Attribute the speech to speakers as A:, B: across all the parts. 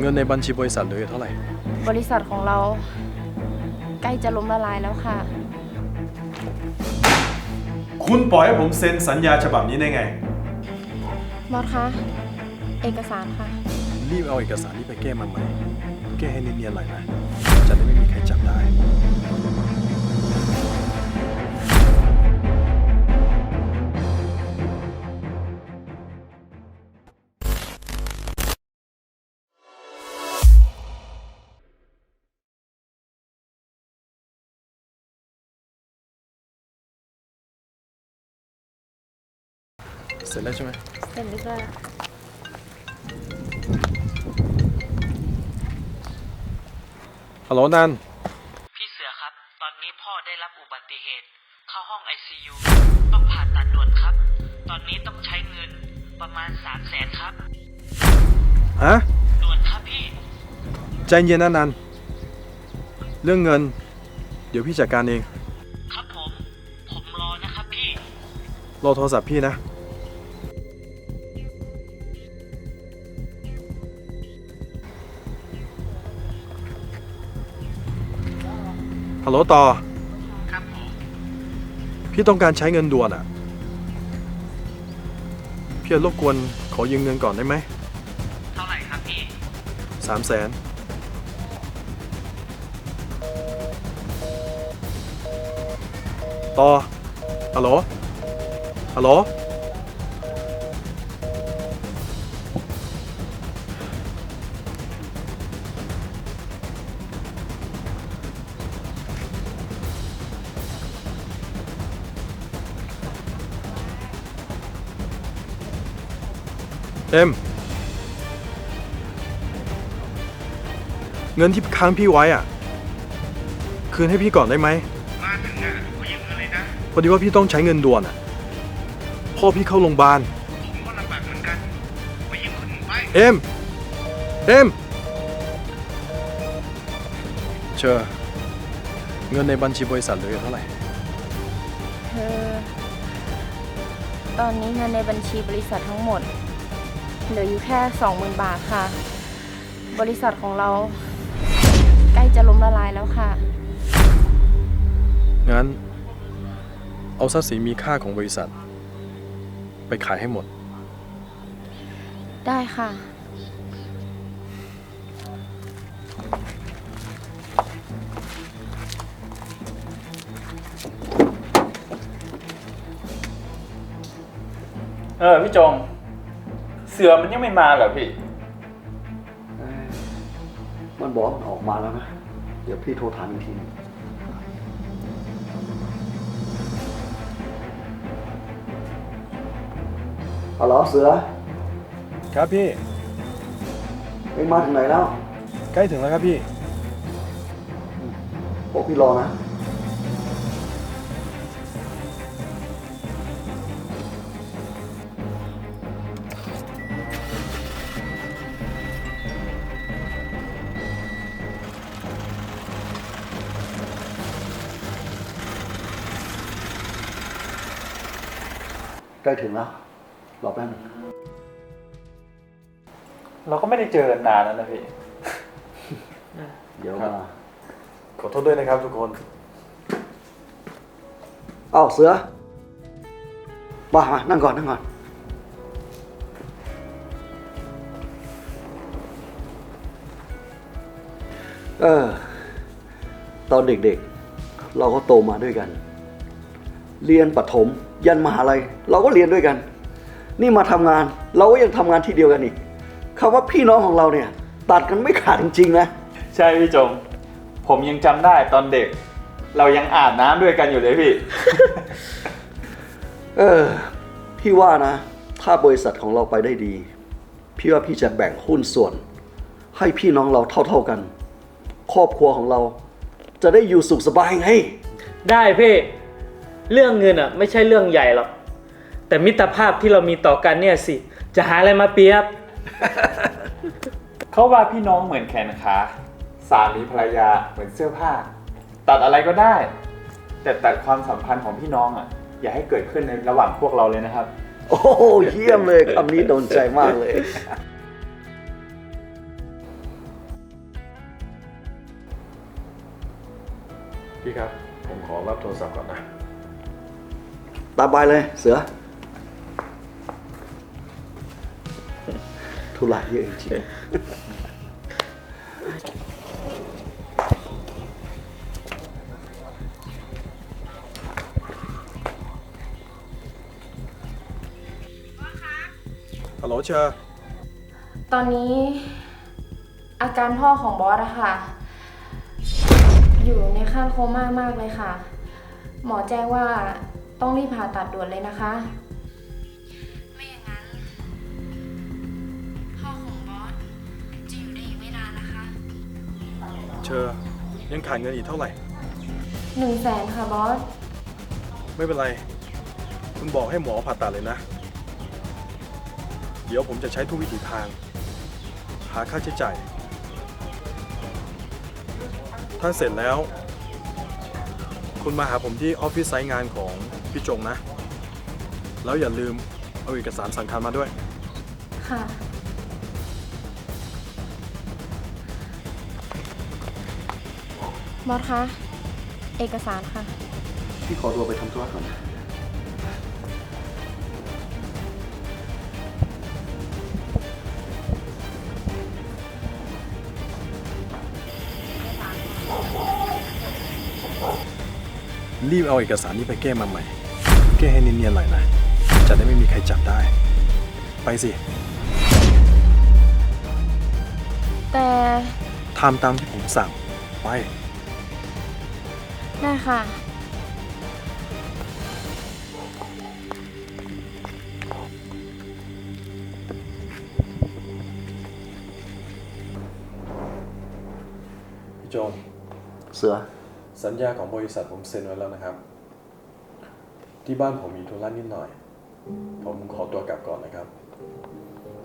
A: เงินในบัญชีบริษัทเหลืออยู่เท่าไหร่
B: บริษัทของเรา ใกล้จะล้มละลายแล้วค่ะ
C: คุณปล่อยให้ผมเซ็นสัญญาฉบับนี้ได้ไง
B: บอสคะเอกสารค่ะ
A: รีบเอาเอกสารนี้ไปแก้มันใหม่ แก้ให้เนียนๆหน่อยนะ จะได้ไม่มีใครจับได้ เสร็จแล้วใช่ไหม
B: เซ็นดีกว่า
A: ฮัลโหลนัน
D: พี่เสือครับ ตอนนี้พ่อได้รับอุบัติเหตุ เข้าห้อง ICU ต้องผ่าตัดด่วนครับ ตอนนี้ต้องใช้เงินประมาณ3 0 0แสนครับ
A: ฮะ
D: ด่วนครับพี่
A: ใจเย็นนะนัน เรื่องเงิน เดี๋ยวพี่จัดการเอง
D: ครับผม ผมรอนะครับพี่
A: รอโทรศัพท์พี่นะ ฮัลโหลต่อ
D: ครับผม
A: พี่ต้องการใช้เงินด่วนอะ พี่รบกวนขอยืมเงินก่อนได้ไหม
D: เท่าไหร่ครับพี่
A: สามแสนต่อฮัลโหลฮัลโหล เอ็ม เงินที่ค้างพี่ไว้อะ คืนให้พี่ก่อนได้ไหม
E: มาถึงอะขอยืมเงินเลยนะ
A: พอดีว่าพี่ต้องใช้เงินด่วนอะ พ่อพี่เข้าโรงพยาบาล
E: ผมก็ลำบากเหมือนกันขอยืมคนหนึ่งไป
A: เอ็ม เอ็ม เชอเงินในบัญชีบริษัทเหลืออยู่เท่าไหร่
B: เธอ ตอนนี้เงินในบัญชีบริษัททั้งหมด เหลืออยู่แค่ 20,000 บาทค่ะ บริษัทของเราใกล้จะล้มละลายแล้วค่ะ
A: งั้น เอาทรัพย์สินมีค่าของบริษัท ไปขายให้หมด
B: ได้ค่ะ
F: เออพี่จงเสือมันยังไม่มาเหรอพี่
G: มันบอกมันออกมาแล้วนะ เดี๋ยวพี่โทรถามอีกทีหนึงฮัลโหลเสือ
A: ครับพี่
G: เอ็งมาถึงไหนแล้ว
A: ใกล้ถึงแล้วครับพี่
G: พวกพี่รอนะ ล้ถึงแล้วรอแป๊บนึง
F: เราก็ไม่ได้เจอกันนานแล้วนะพี่
G: เดี๋ยว
A: ครั
G: มา
A: บขอโทษด้วยนะครับทุกคน
G: เอ้าเสือมามานั่งก่อนนั่งก่อน เออ ตอนเด็กๆ เราก็โตมาด้วยกัน เรียนประถม ยันมหาลัย เราก็เรียนด้วยกัน นี่มาทำงานเราก็ยังทำงานที่เดียวกันอีกคำว่าพี่น้องของเราเนี่ยตัดกันไม่ขาดจริงๆนะ
F: ใช่พี่จงผมยังจำได้ตอนเด็ก เรายังอาบน้ำด้วยกันอยู่เลยพี่
G: เออพี่ว่านะ ถ้าบริษัทของเราไปได้ดี พี่ว่าพี่จะแบ่งหุ้นส่วน ให้พี่น้องเราเท่าๆกัน ครอบครัวของเรา จะได้อยู่สุขสบายไง
H: ได้พี่ เรื่องเงินอะไม่ใช่เรื่องใหญ่หรอก แต่มิตรภาพที่เรามีต่อกันเนี่ยสิ จะหาอะไรมาเปรียบ
F: เขาว่าพี่น้องเหมือนแขนขาสามีภรรยาเหมือนเสื้อผ้า ตัดอะไรก็ได้ แต่ตัดความสัมพันธ์ของพี่น้องอะ อย่าให้เกิดขึ้นในระหว่างพวกเราเลยนะครับ
G: โอ้โหเยี่ยมเลยคำนี้โดนใจมากเลย
A: พี่ครับ ผมขอรับโทรศัพท์ก่อนนะ
G: ตามไปเลยเสือธุระเยอะจริง
A: ฮัลโหลเชอร์
B: ตอนนี้อาการพ่อของบอสอะค่ะ อยู่ในขั้นโคม่ามากเลยค่ะ หมอแจ้งว่า ต้องรีบผ่าตัดด่วนเลยนะคะ ไม่อย่างนั้น พ่อของบอสจะอยู่ได้อีกไม่นานนะคะ
A: เชอร์ยังขาดเงินอีกเท่าไหร่
B: หนึ่งแสนค่ะบอส
A: ไม่เป็นไร คุณบอกให้หมอผ่าตัดเลยนะ เดี๋ยวผมจะใช้ทุกวิถีทาง หาค่าใช้จ่าย ถ้าเสร็จแล้ว คุณมาหาผมที่ออฟฟิศไซต์งานของ พี่จงนะ แล้วอย่าลืมเอาเอกสารสำคัญมาด้วย
B: ค่ะ บอสคะ เอกสารค่ะ
G: ๆพี่ขอตัวไปทำธุระก่อนนะ
A: รีบเอาเอกสารนี้ไปแก้มาใหม่ แก้ให้เนียนๆหน่อยนะ จะได้ไม่มีใครจับได้ ไปสิ
B: แต่
A: ทำตามที่ผมสั่ง ไป
B: ได้ค่ะ
A: พี่จง
G: เสือ
A: สัญญาของบริษัทผมเซ็นไว้แล้วนะครับ ที่บ้านผมมีธุระนิดหน่อย ผมขอตัวกลับก่อนนะครับ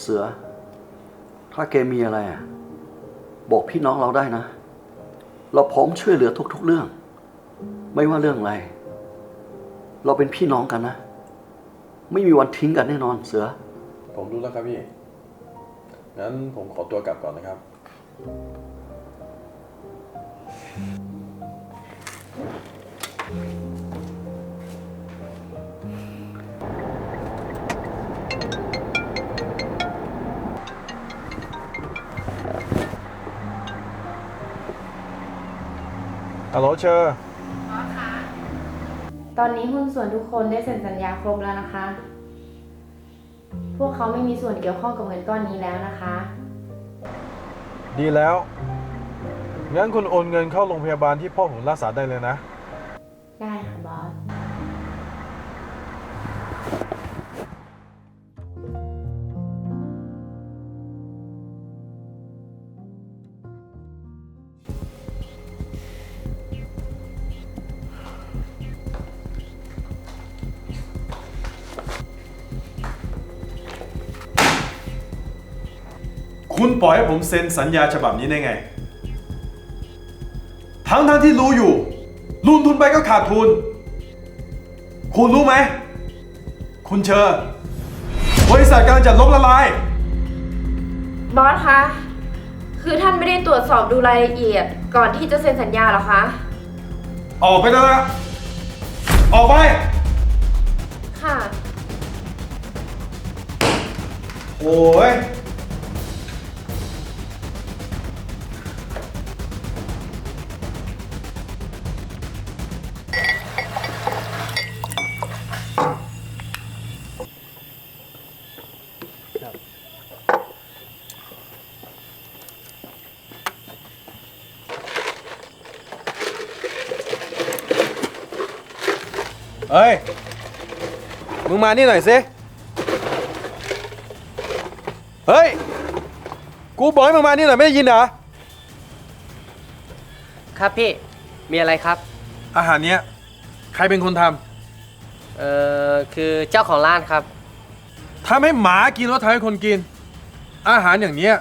G: เสือ ถ้าแกมีอะไรอะ บอกพี่น้องเราได้นะ เราพร้อมช่วยเหลือทุก ๆ เรื่อง ไม่ว่าเรื่องอะไร เราเป็นพี่น้องกันนะ ไม่มีวันทิ้งกันแน่นอน เสือ
A: ผมรู้แล้วครับพี่ งั้นผมขอตัวกลับก่อนนะครับ ฮัลโหลเชอร์
B: ตอนนี้หุ้นส่วนทุกคนได้เซ็นสัญญาครบแล้วนะคะ พวกเขาไม่มีส่วนเกี่ยวข้องกับเงินก้อนนี้แล้วนะคะ
C: ดีแล้ว งั้นคุณโอนเงินเข้าโรงพยาบาลที่พ่อผมรักษาได้เลยนะ
B: ได้ค่ะบอส
C: คุณปล่อยให้ผมเซ็นสัญญาฉบับนี้ได้ไง ทั้งทั้งๆที่รู้อยู่ลงทุนไปก็ขาดทุน คุณรู้ไหม คุณเชอร์บริษัทกำลังจะล้มละลาย
B: บอสคะ คือท่านไม่ได้ตรวจสอบดูรายละเอียดก่อนที่จะเซ็นสัญญาเหรอคะ
C: ออกไปแล้วนะออกไป
B: ค่ะ
C: โอ้ย
A: เอ้ย มึงมานี่หน่อยสิ เฮ้ย กูบอกให้มึงมานี่หน่อยไม่ได้ยินเหรอ
I: ครับพี่ มีอะไรครับ
A: อาหารเนี้ย ใครเป็นคนท
I: เอ่อ คือเจ้าของร้านครับำ
A: ทำให้หมากินแล้วทำให้คนกิน อาหารอย่างเนี้ย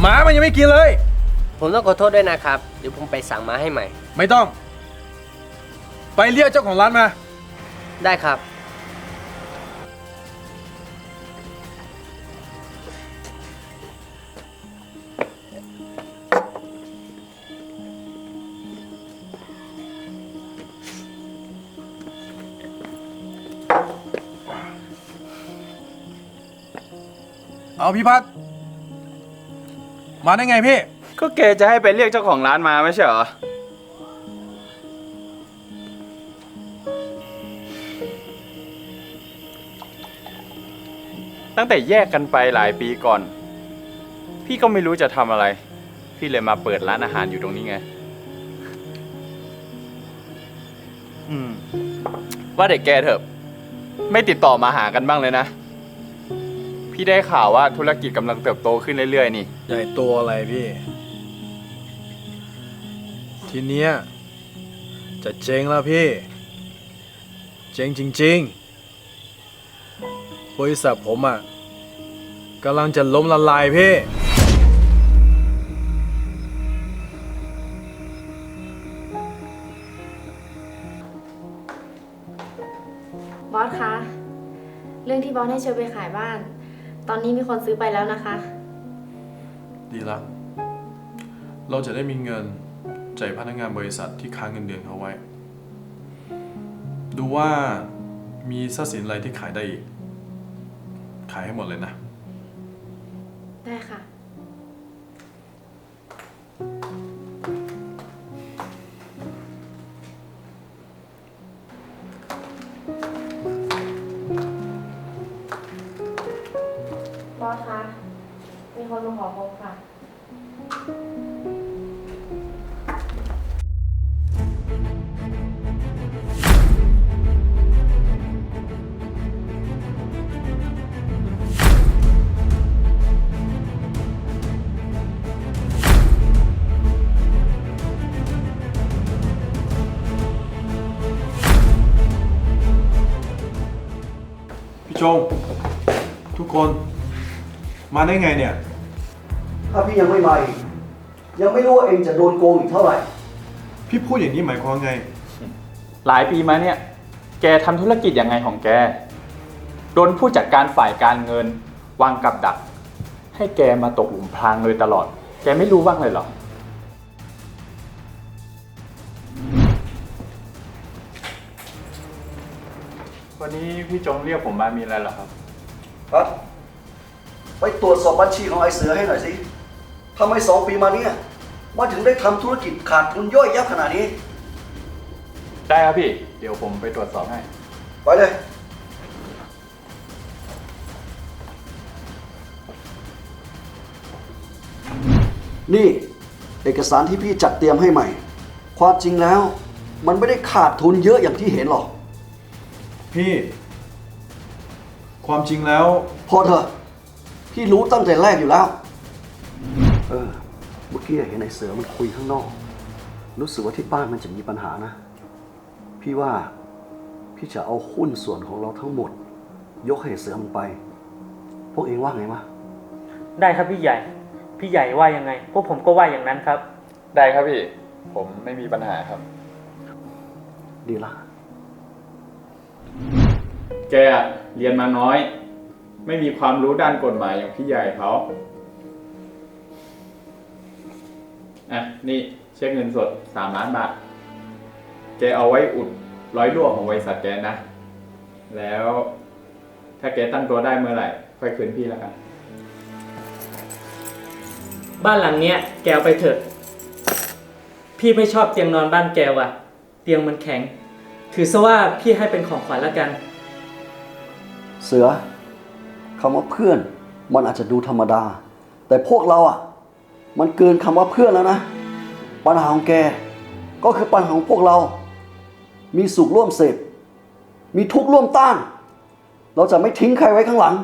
A: หมามันยังไม่กินเลย
I: ผมต้องขอโทษด้วยนะครับ เดี๋ยวผมไปสั่งมาให้ใหม่
A: ไม่ต้อง ไปเรียกเจ้าของร้านมา
I: ได้ครับ
C: เอาพี่พัดมาได้ไงพี่
F: ก็แกจะให้ไปเรียกเจ้าของร้านมาไม่ใช่เหรอ ตั้งแต่แยกกันไปหลายปีก่อน พี่ก็ไม่รู้จะทำอะไร พี่เลยมาเปิดร้านอาหารอยู่ตรงนี้ไง อืม ว่าเด็กแกเถอะ ไม่ติดต่อมาหากันบ้างเลยนะ พี่ได้ข่าวว่าธุรกิจกำลังเติบโตขึ้นเรื่อยๆนี่
A: ใหญ่ตัวอะไรพี่ ทีเนี้ยจะเจ๊งแล้วพี่ เจ๊งจริง ๆ บริษัทผมอะกำลังจะล้มละลายพี่
B: บอสคะ เรื่องที่บอสให้เชอไปขายบ้าน ตอนนี้มีคนซื้อไปแล้วนะคะ
A: ดีละ เราจะได้มีเงินจ่ายพนักงานบริษัทที่ค้างเงินเดือนเขาไว้ ดูว่ามีทรัพย์สินอะไรที่ขายได้อีก ขายให้หมดเลยนะ
B: ได้ค่ะ บอสคะ มีคนมาขอพบค่ะ
A: จง ทุกคนมาได้ไงเนี่ย
G: ถ้าพี่ยังไม่มาอีกยังไม่รู้ว่าเองจะโดนโกงอีกเท่าไหร่
A: พี่พูดอย่างนี้หมายความไง
F: หลายปีมาเนี่ย แกทำธุรกิจยังไงของแก โดนผู้จัดการฝ่ายการเงิน วางกับดัก ให้แกมาตกหลุมพรางเลยตลอด แกไม่รู้บ้างเลยเหรอ วันนี้พี่จงเรียกผมมามีอะไรเหรอครับ
G: ครับ ไปตรวจสอบบัญชีของไอ้เสือให้หน่อยสิทำไมสองปีมาเนี่ยมาถึงได้ทำธุรกิจขาดทุนย่อยยับขนาดนี้
F: ได้ครับพี่ เดี๋ยวผมไปตรวจสอบให้
G: ไปเลย นี่เอกสารที่พี่จัดเตรียมให้ใหม่ ความจริงแล้ว มันไม่ได้ขาดทุนเยอะอย่างที่เห็นหรอก
A: พี่ ความจริงแล้ว
G: พอเถอะพี่รู้ตั้งแต่แรกอยู่แล้ว เออ เมื่อกี้เห็นไอ้เสือมันคุยข้างนอก รู้สึกว่าที่บ้านมันจะมีปัญหานะ พี่ว่าพี่จะเอาหุ้นส่วนของเราทั้งหมด ยกให้ไอ้เสือมันไป พวกเองว่าไงมะ
H: ได้ครับพี่ใหญ่ พี่ใหญ่ว่ายังไง พวกผมก็ว่าอย่างนั้นครับ
F: ได้ครับพี่ ผมไม่มีปัญหาครับ
G: ดีละ
F: แกเรียนมาน้อย ไม่มีความรู้ด้านกฎหมายอย่างพี่ใหญ่เขาอะนี่เช็คเงินสดสามล้านบาท แกเอาไว้อุดร้อยรั่วของบริษัทแกนะ แล้วถ้าแกตั้งตัวได้เมื่อไหร่ ค่อยคืนพี่แล้วกัน
H: บ้านหลังเนี้ยแกเอาไปเถอะ พี่ไม่ชอบเตียงนอนบ้านแกว่ะ เตียงมันแข็ง ถือซะว่าพี่ให้เป็นของขวัญแล้วกัน
G: เสือคำว่าเพื่อนมันอาจจะดูธรรมดา แต่พวกเราอะ มันเกินคำว่าเพื่อนแล้วนะ ปัญหาของแก ก็คือปัญหาของพวกเรา มีสุขร่วมเสพมีทุกข์ร่วมต้าน เราจะไม่ทิ้งใครไว้ข้างหลัง